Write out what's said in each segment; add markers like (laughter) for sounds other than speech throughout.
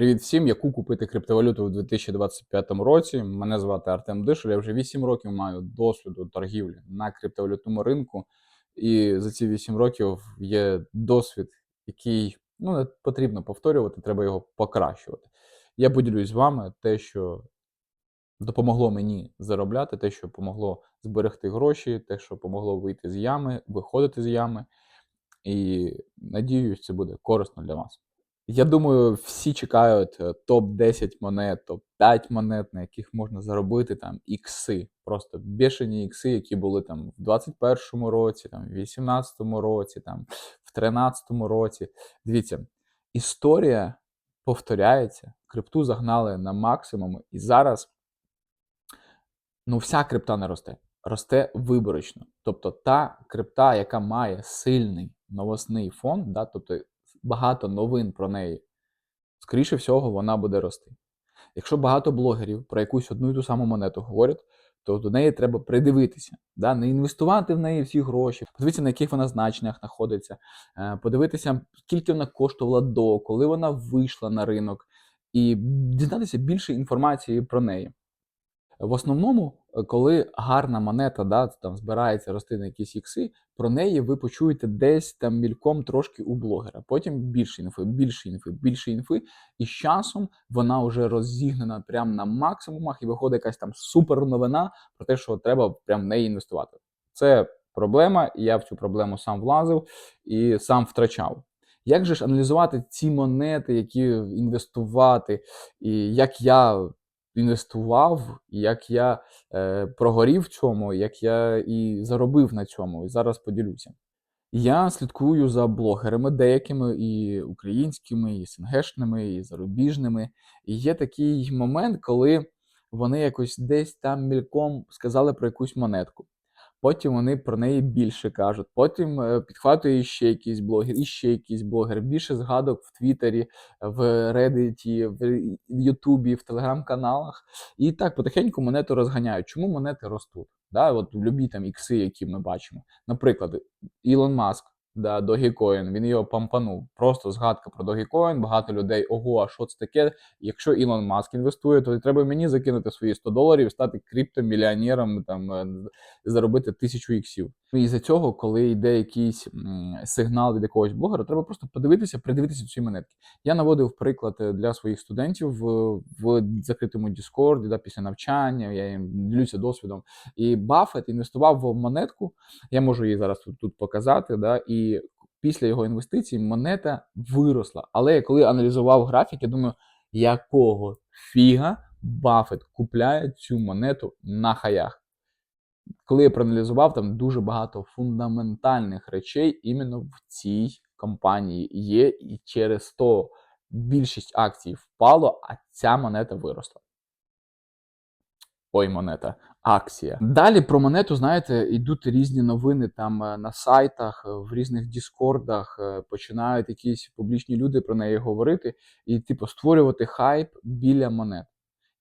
Привіт всім! Яку купити криптовалюту у 2025 році? Мене звати Артем Дишель. Я вже 8 років маю досвіду торгівлі на криптовалютному ринку. І за ці 8 років є досвід, який ну, не потрібно повторювати, треба його покращувати. Я поділюсь з вами те, що допомогло мені заробляти, те, що допомогло зберегти гроші, те, що допомогло вийти з ями, виходити з ями. І надіюсь, це буде корисно для вас. Я думаю, всі чекають е, топ-10 монет, топ-5 монет, на яких можна заробити там ікси. Просто бешені ікси, які були там в 21-му році, там, в 18-му році, там, в 13-му році. Дивіться, історія повторяється, крипту загнали на максимум, і зараз ну, вся крипта не росте. Росте виборочно. Тобто та крипта, яка має сильний новосний фон, да, тобто багато новин про неї, скоріше всього, вона буде рости. Якщо багато блогерів про якусь одну і ту саму монету говорять, то до неї треба придивитися, да? не інвестувати в неї всі гроші, подивитися, на яких вона значеннях знаходиться, е, подивитися, скільки вона коштувала до, коли вона вийшла на ринок, і дізнатися більше інформації про неї. В основному, коли гарна монета да, там збирається рости на якісь ікси, про неї ви почуєте десь там мільком трошки у блогера. Потім більше інфи, більше інфи, більше інфи. І з часом вона вже розігнана прямо на максимумах, і виходить якась там супер новина про те, що треба прямо в неї інвестувати. Це проблема, і я в цю проблему сам влазив і сам втрачав. Як же ж аналізувати ці монети, які інвестувати, і як я інвестував, як я е, прогорів в цьому, як я і заробив на цьому. І зараз поділюся. Я слідкую за блогерами, деякими і українськими, і СНГшними, і зарубіжними. І є такий момент, коли вони якось десь там мільком сказали про якусь монетку. Потім вони про неї більше кажуть. Потім е, підхватує ще якийсь блогер, і ще якийсь блогер. Більше згадок в Твіттері, в Reddit, в Ютубі, в телеграм-каналах. І так потихеньку монету розганяють. Чому монети ростуть? Да, От любі там ікси, які ми бачимо. Наприклад, Ілон Маск да, Dogecoin, він його пампанув. Просто згадка про Dogecoin, багато людей, ого, а що це таке? Якщо Ілон Маск інвестує, то треба мені закинути свої 100 доларів, стати криптомільйонером, там, е, заробити тисячу іксів. І за цього, коли йде якийсь сигнал від якогось блогера, треба просто подивитися, придивитися ці монетки. Я наводив приклад е, для своїх студентів в, в закритому Discord, да, після навчання, я їм ділюся досвідом. І Баффет інвестував в монетку, я можу її зараз тут, тут показати. да, і після його інвестицій монета виросла. Але я коли аналізував графік, я думаю, якого фіга Баффет купляє цю монету на хаях. Коли я проаналізував, там дуже багато фундаментальних речей іменно в цій компанії є, і через то більшість акцій впало, а ця монета виросла. Ой, монета акція. Далі про монету, знаєте, йдуть різні новини там е, на сайтах, е, в різних діскордах, е, починають якісь публічні люди про неї говорити і, типу, створювати хайп біля монет.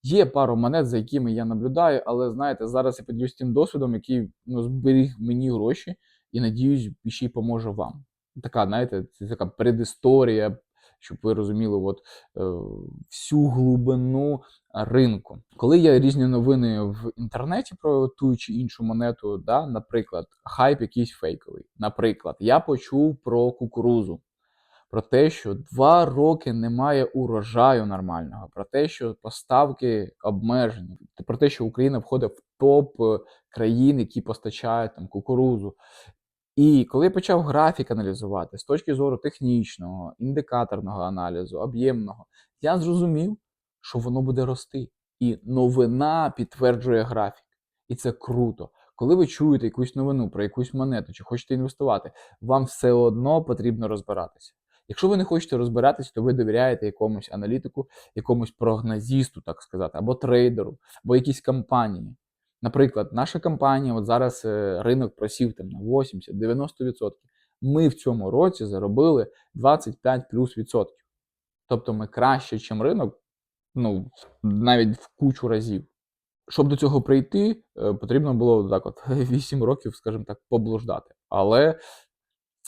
Є пару монет, за якими я наблюдаю, але знаєте, зараз я поділюсь тим досвідом, який ну, зберіг мені гроші і надіюсь, ще й поможе вам. Така, знаєте, це така предісторія, щоб ви розуміли от, е, всю глибину ринку. Коли є різні новини в інтернеті про ту чи іншу монету, да, наприклад, хайп якийсь фейковий. Наприклад, я почув про кукурузу. Про те, що два роки немає урожаю нормального, про те, що поставки обмежені, про те, що Україна входить в топ країн, які постачають там кукурузу. І коли я почав графік аналізувати з точки зору технічного, індикаторного аналізу, об'ємного, я зрозумів, що воно буде рости. І новина підтверджує графік. І це круто. Коли ви чуєте якусь новину про якусь монету чи хочете інвестувати, вам все одно потрібно розбиратися. Якщо ви не хочете розбиратися, то ви довіряєте якомусь аналітику, якомусь прогнозісту, так сказати, або трейдеру, або якійсь компанії. Наприклад, наша компанія, от зараз е, ринок просів там на 80-90%. Ми в цьому році заробили 25 плюс відсотків. Тобто ми краще, ніж ринок, ну, навіть в кучу разів. Щоб до цього прийти, е, потрібно було так от (laughs) 8 років, скажімо так, поблуждати. Але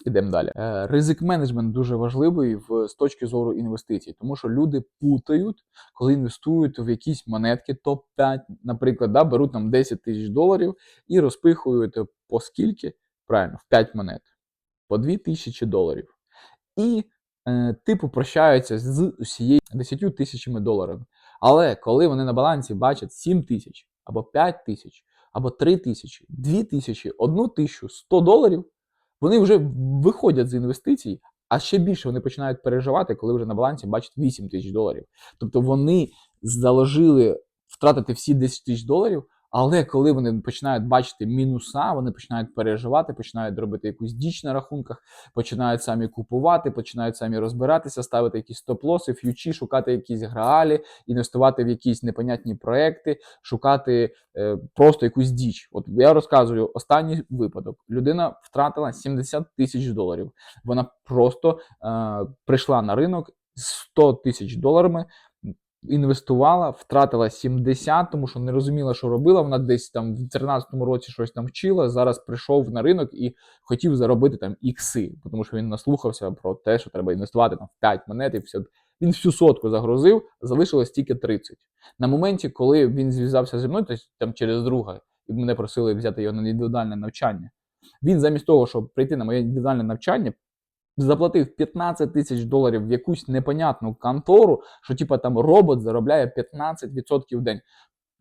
Ідемо далі. Е, Ризик менеджмент дуже важливий в, з точки зору інвестицій, тому що люди путають, коли інвестують в якісь монетки, топ-5, наприклад, да, беруть там 10 тисяч доларів і розпихують по скільки? Правильно, в 5 монет, по 2 тисячі доларів. І е, типу прощаються з усією 10 тисячами доларів. Але коли вони на балансі бачать 7 тисяч, або 5 тисяч, або 3 тисячі, 2 тисячі, 1 тисячу, 100 доларів, вони вже виходять з інвестицій, а ще більше вони починають переживати, коли вже на балансі бачать 8 тисяч доларів. Тобто вони заложили втратити всі 10 тисяч доларів, але коли вони починають бачити мінуса, вони починають переживати, починають робити якусь діч на рахунках, починають самі купувати, починають самі розбиратися, ставити якісь стоп-лоси, ф'ючі, шукати якісь граалі, інвестувати в якісь непонятні проекти, шукати е, просто якусь діч. От я розказую останній випадок. Людина втратила 70 тисяч доларів. Вона просто е, прийшла на ринок з 100 тисяч доларами. Інвестувала, втратила 70, тому що не розуміла, що робила. Вона десь там в 2013 році щось там вчила. Зараз прийшов на ринок і хотів заробити там ікси, тому що він наслухався про те, що треба інвестувати там в 5 монет і все. Він всю сотку загрузив, залишилось тільки 30. На моменті, коли він зв'язався зі мною, тобто там через друга, і мене просили взяти його на індивідуальне навчання. Він замість того, щоб прийти на моє індивідуальне навчання, заплатив 15 тисяч доларів в якусь непонятну контору, що типа там робот заробляє 15% в день.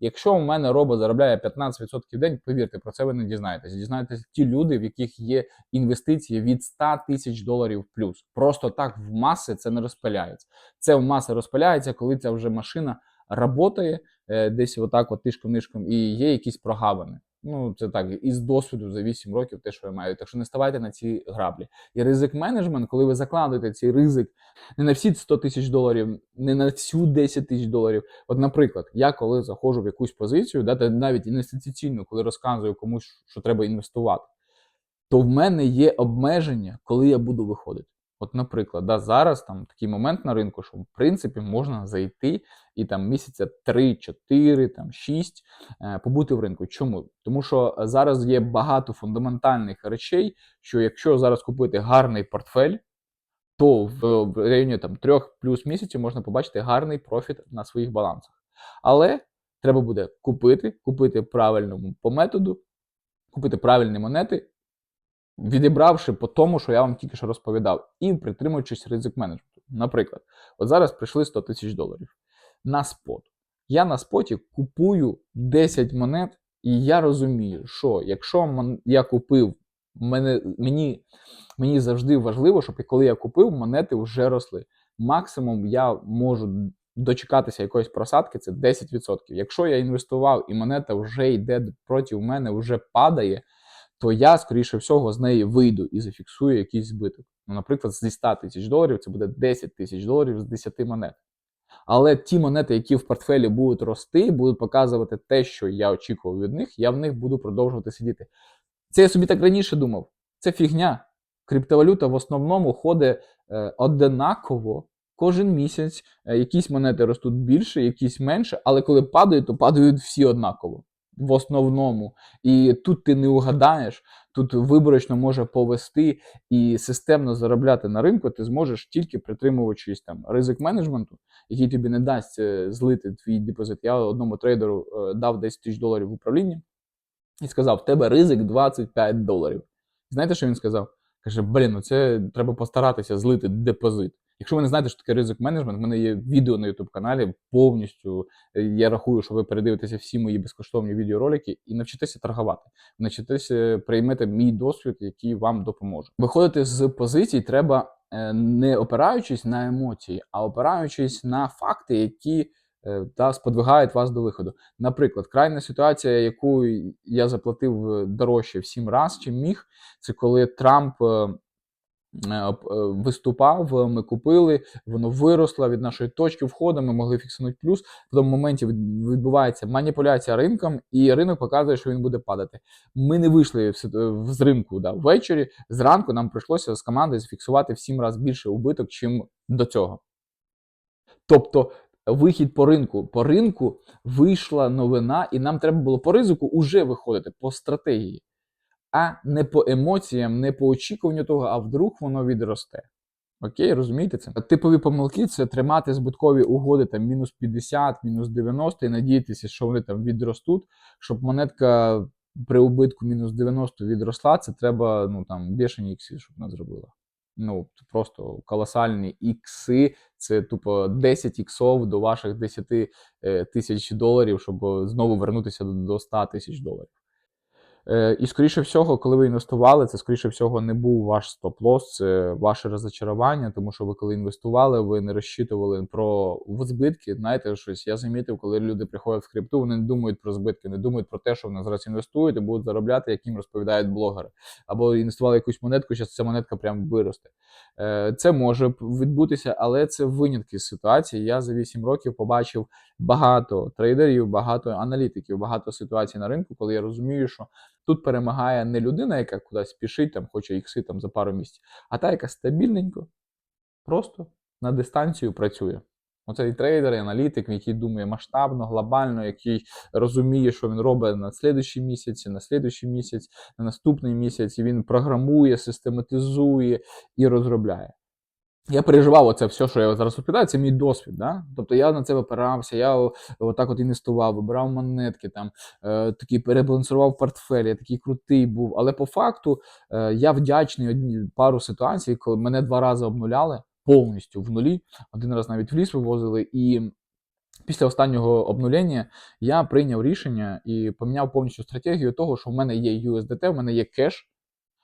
Якщо у мене робот заробляє 15% в день, повірте, про це ви не дізнаєтесь. Дізнаєтесь ті люди, в яких є інвестиції від 100 тисяч доларів плюс. Просто так в маси це не розпиляється. Це в маси розпиляється, коли ця вже машина работає е, десь отак, от тишком-нишком, і є якісь прогавини. Ну, це так, із досвіду за 8 років, те, що я маю. Так що не ставайте на ці граблі. І ризик менеджмент, коли ви закладуєте цей ризик не на всі 100 тисяч доларів, не на всю 10 тисяч доларів. От, наприклад, я коли заходжу в якусь позицію, да, навіть інвестиційну, коли розказую комусь, що треба інвестувати, то в мене є обмеження, коли я буду виходити. От, наприклад, да, зараз там такий момент на ринку, що в принципі можна зайти і там місяця 3, 4, там 6 е, побути в ринку. Чому? Тому що зараз є багато фундаментальних речей, що якщо зараз купити гарний портфель, то в, районі там 3 плюс місяців можна побачити гарний профіт на своїх балансах. Але треба буде купити, купити правильному по методу, купити правильні монети відібравши по тому, що я вам тільки що розповідав, і притримуючись ризик менеджменту. Наприклад, от зараз прийшли 100 тисяч доларів на спот. Я на споті купую 10 монет, і я розумію, що якщо я купив, мене, мені мені завжди важливо, щоб коли я купив, монети вже росли. Максимум я можу дочекатися якоїсь просадки, це 10%. Якщо я інвестував і монета вже йде проти мене, вже падає то я, скоріше всього, з неї вийду і зафіксую якийсь збиток. Ну, наприклад, зі 100 тисяч доларів це буде 10 тисяч доларів з 10 монет. Але ті монети, які в портфелі будуть рости, будуть показувати те, що я очікував від них, я в них буду продовжувати сидіти. Це я собі так раніше думав. Це фігня. Криптовалюта в основному ходить е, одинаково кожен місяць. Е, якісь монети ростуть більше, якісь менше, але коли падають, то падають всі однаково в основному. І тут ти не угадаєш, тут виборочно може повести і системно заробляти на ринку, ти зможеш тільки притримуючись там ризик менеджменту, який тобі не дасть е, злити твій депозит. Я одному трейдеру е, дав 10 тисяч доларів в управлінні і сказав: в тебе ризик 25 доларів. Знаєте, що він сказав? Каже, блін, ну це треба постаратися злити депозит. Якщо ви не знаєте, що таке ризик менеджмент, в мене є відео на youtube каналі повністю. Е, я рахую, що ви передивитеся всі мої безкоштовні відеоролики і навчитеся торгувати. Навчитеся приймете мій досвід, який вам допоможе. Виходити з позицій треба е, не опираючись на емоції, а опираючись на факти, які е, та сподвигають вас до виходу. Наприклад, крайня ситуація, яку я заплатив дорожче в сім разів, чим міг, це коли Трамп виступав, ми купили, воно виросло від нашої точки входу, ми могли фіксувати плюс. В тому моменті відбувається маніпуляція ринком, і ринок показує, що він буде падати. Ми не вийшли з ринку да, ввечері. Зранку нам прийшлося з командою зафіксувати в 7 разів більше убиток, чим до цього. Тобто. Вихід по ринку. По ринку вийшла новина, і нам треба було по ризику уже виходити по стратегії. А не по емоціям, не по очікуванню того, а вдруг воно відросте. Окей, розумієте це? Типові помилки це тримати збиткові угоди там мінус 50, мінус 90 і надіятися, що вони там відростуть, щоб монетка при убитку мінус 90 відросла, це треба ну там бешені ікси, щоб вона зробила. Ну, просто колосальні ікси, це тупо 10 іксов до ваших 10 е, тисяч доларів, щоб знову вернутися до 100 тисяч доларів. Е, І скоріше всього, коли ви інвестували, це скоріше всього не був ваш стоп-лос, це ваше розочарування, тому що ви коли інвестували, ви не розчитували про збитки. Знаєте, щось я замітив, коли люди приходять в крипту, вони не думають про збитки, не думають про те, що вони зараз інвестують і будуть заробляти, як їм розповідають блогери. Або інвестували якусь монетку, зараз ця монетка прям виросте. Е, Це може відбутися, але це винятки з ситуації. Я за 8 років побачив багато трейдерів, багато аналітиків, багато ситуацій на ринку, коли я розумію, що тут перемагає не людина, яка кудись спішить, там хоче ікси там за пару місяців, а та, яка стабільненько, просто на дистанцію працює. Оцей трейдер, і аналітик, який думає масштабно, глобально, який розуміє, що він робить на слідуючий місяць, на слідуючий місяць, на наступний місяць, і він програмує, систематизує і розробляє. Я переживав оце все, що я зараз розповідаю, це мій досвід. Да? Тобто я на це опирався, я отак от інвестував, вибирав монетки, там, е, такий перебалансував портфель, я такий крутий був. Але по факту е, я вдячний одні пару ситуацій, коли мене два рази обнуляли повністю в нулі. Один раз навіть в ліс вивозили. І після останнього обнулення я прийняв рішення і поміняв повністю стратегію того, що в мене є USDT, в мене є кеш.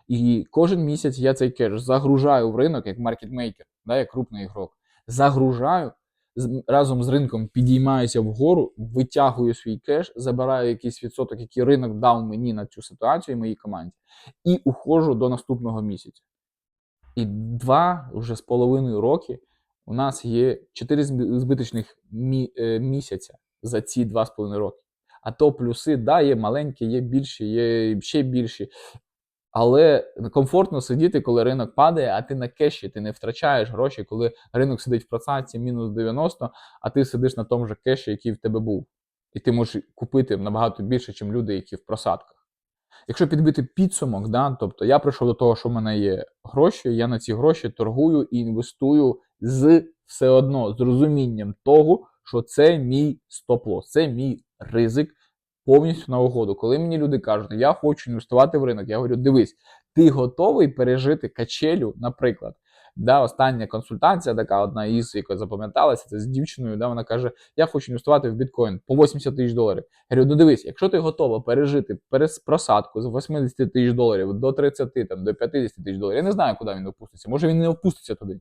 І кожен місяць я цей кеш загружаю в ринок як маркетмейкер, да, як крупний ігрок. Загружаю разом з ринком підіймаюся вгору, витягую свій кеш, забираю якийсь відсоток, який ринок дав мені на цю ситуацію і моїй команді, і уходжу до наступного місяця. І два вже з половиною роки у нас є чотири збиточних мі- е, місяця за ці два з половиною роки. А то плюси, да, є маленькі, є більші, є ще більші. Але комфортно сидіти, коли ринок падає, а ти на кеші, ти не втрачаєш гроші, коли ринок сидить в просадці мінус 90, а ти сидиш на тому же кеші, який в тебе був. І ти можеш купити набагато більше, ніж люди, які в просадках. Якщо підбити підсумок, да, тобто я прийшов до того, що в мене є гроші, я на ці гроші торгую і інвестую з все одно з розумінням того, що це мій стоп-лос, це мій ризик повністю на угоду. Коли мені люди кажуть, я хочу інвестувати в ринок, я говорю, дивись, ти готовий пережити качелю, наприклад. Да, остання консультація, така одна із, яка запам'яталася, це з дівчиною. Да, вона каже: Я хочу інвестувати в біткоін по 80 тисяч доларів. Я говорю, ну дивись, якщо ти готова пережити просадку з 80 тисяч доларів до 30, там, до 50 тисяч доларів, я не знаю, куди він опуститься. Може він не опуститься туди.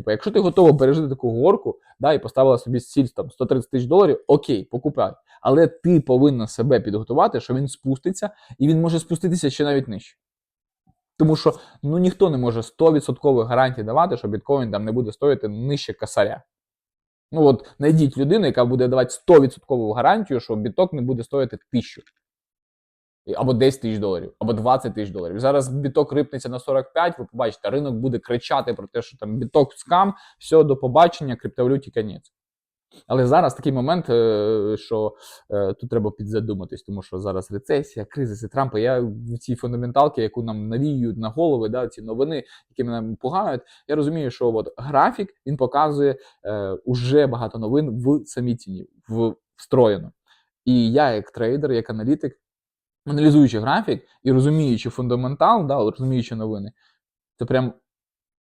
Типу, якщо ти готова пережити таку горку, да, і поставила собі ціль там 130 тисяч доларів, окей, покупай. Але ти повинна себе підготувати, що він спуститься, і він може спуститися ще навіть нижче. Тому що ну ніхто не може 100% гарантій давати, що біткоін там не буде стоїти нижче косаря. Ну от знайдіть людину, яка буде давати 100% гарантію, що біток не буде стоїти тисячу. Або 10 тисяч доларів, або 20 тисяч доларів. Зараз біток рипнеться на 45, ви побачите, ринок буде кричати про те, що там біток скам, все, до побачення, криптовалюті конець. Але зараз такий момент, е, що е, тут треба підзадуматись, тому що зараз рецесія, кризиси Трампа. Я в цій фундаменталці, яку нам навіюють на голови, да, ці новини, які мене пугають. Я розумію, що от графік він показує е, уже багато новин в самій ціні, в встроєно. І я, як трейдер, як аналітик, аналізуючи графік і розуміючи фундаментал, да, розуміючи новини, це прям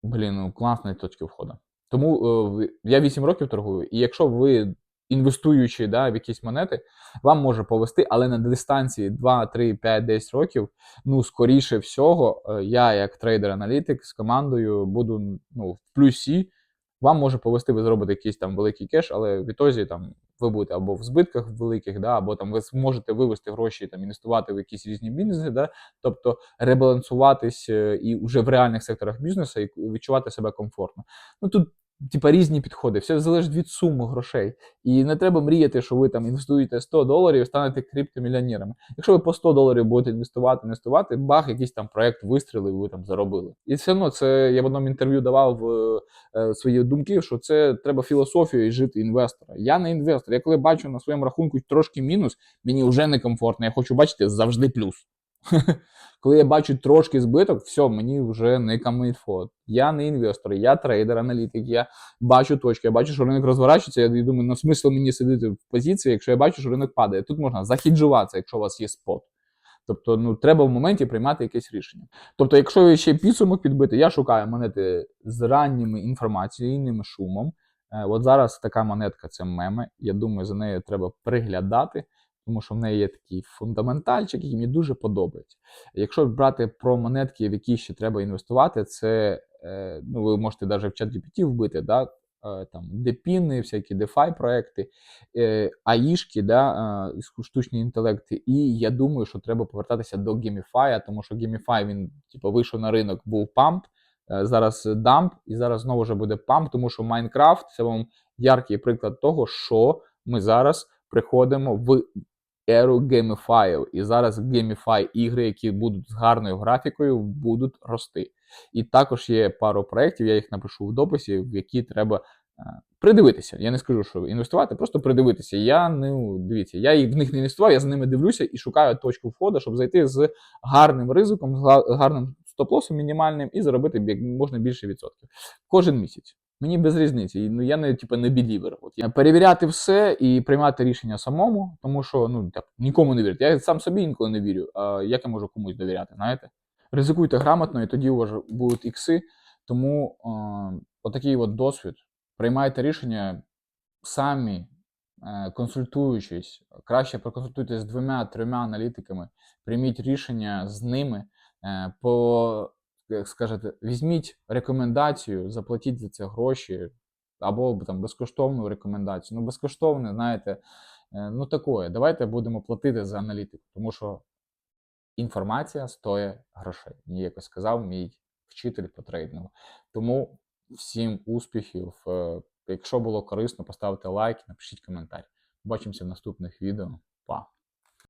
блін, ну, класна точка входу. Тому е, я 8 років торгую, і якщо ви інвестуючи да, в якісь монети, вам може повести, але на дистанції 2, 3, 5, 10 років, ну, скоріше всього, е, я, як трейдер-аналітик з командою, буду ну, в плюсі. Вам може повести, ви зробите якийсь там великий кеш, але в ітозі там ви будете або в збитках великих, да, або там ви зможете вивести гроші, там інвестувати в якісь різні бізнеси, да, тобто ребалансуватись е, і вже в реальних секторах бізнесу і відчувати себе комфортно. Ну тут типа різні підходи, все залежить від суми грошей. І не треба мріяти, що ви там інвестуєте 100 доларів і станете криптомільйонерами. Якщо ви по 100 доларів будете інвестувати, інвестувати, бах, якийсь там проект вистрілив, ви там заробили. І все одно це я в одному інтерв'ю давав е, е, свої думки, що це треба філософію і жити інвестора. Я не інвестор. Я коли бачу на своєму рахунку трошки мінус, мені вже некомфортно. Я хочу бачити завжди плюс. (laughs) Коли я бачу трошки збиток, все, мені вже не камільфо. Я не інвестор, я трейдер, аналітик, я бачу точки, я бачу, що ринок розворачується. Я думаю, ну смисл мені сидіти в позиції, якщо я бачу, що ринок падає. Тут можна західжуватися, якщо у вас є спот. Тобто, ну треба в моменті приймати якесь рішення. Тобто, якщо ще підсумок підбити, я шукаю монети з ранніми інформаційним шумом. Е, От зараз така монетка це меми. Я думаю, за нею треба приглядати, тому що в неї є такий фундаментальчик, який мені дуже подобається. Якщо брати про монетки, в які ще треба інвестувати, це е, ну, ви можете навіть в чат GPT вбити, да, е, там депіни, всякі DeFi проекти, е, аїшки, да, штучні інтелекти. І я думаю, що треба повертатися до гейміфая, тому що гейміфай він типу, вийшов на ринок, був памп. Зараз дамп, і зараз знову вже буде памп, тому що Майнкрафт це вам яркий приклад того, що ми зараз приходимо в еру гейміфаю. І зараз гейміфай ігри, які будуть з гарною графікою, будуть рости. І також є пару проєктів, я їх напишу в дописі, в які треба е, придивитися. Я не скажу, що інвестувати, просто придивитися. Я не дивіться, я в них не інвестував, я за ними дивлюся і шукаю точку входу, щоб зайти з гарним ризиком, з гарним стоп-лосом мінімальним і заробити як можна більше відсотків кожен місяць. Мені без різниці. Ну я не типу, не білівер. От я перевіряти все і приймати рішення самому, тому що ну так нікому не вірити. Я сам собі інколи не вірю. А як я можу комусь довіряти? Знаєте? Ризикуйте грамотно, і тоді у вас будуть ікси. Тому е, отакий от досвід. Приймайте рішення самі, е, консультуючись. Краще проконсультуйтесь з двома-трьома аналітиками, прийміть рішення з ними. Е, по, як скажете, візьміть рекомендацію, заплатіть за це гроші, або там безкоштовну рекомендацію. Ну, безкоштовне, знаєте, е, ну такое. Давайте будемо платити за аналітику, тому що інформація стоїть грошей. Мені якось сказав мій вчитель по трейдингу. Тому всім успіхів. Е, Якщо було корисно, поставте лайк, напишіть коментар. Побачимося в наступних відео. Па!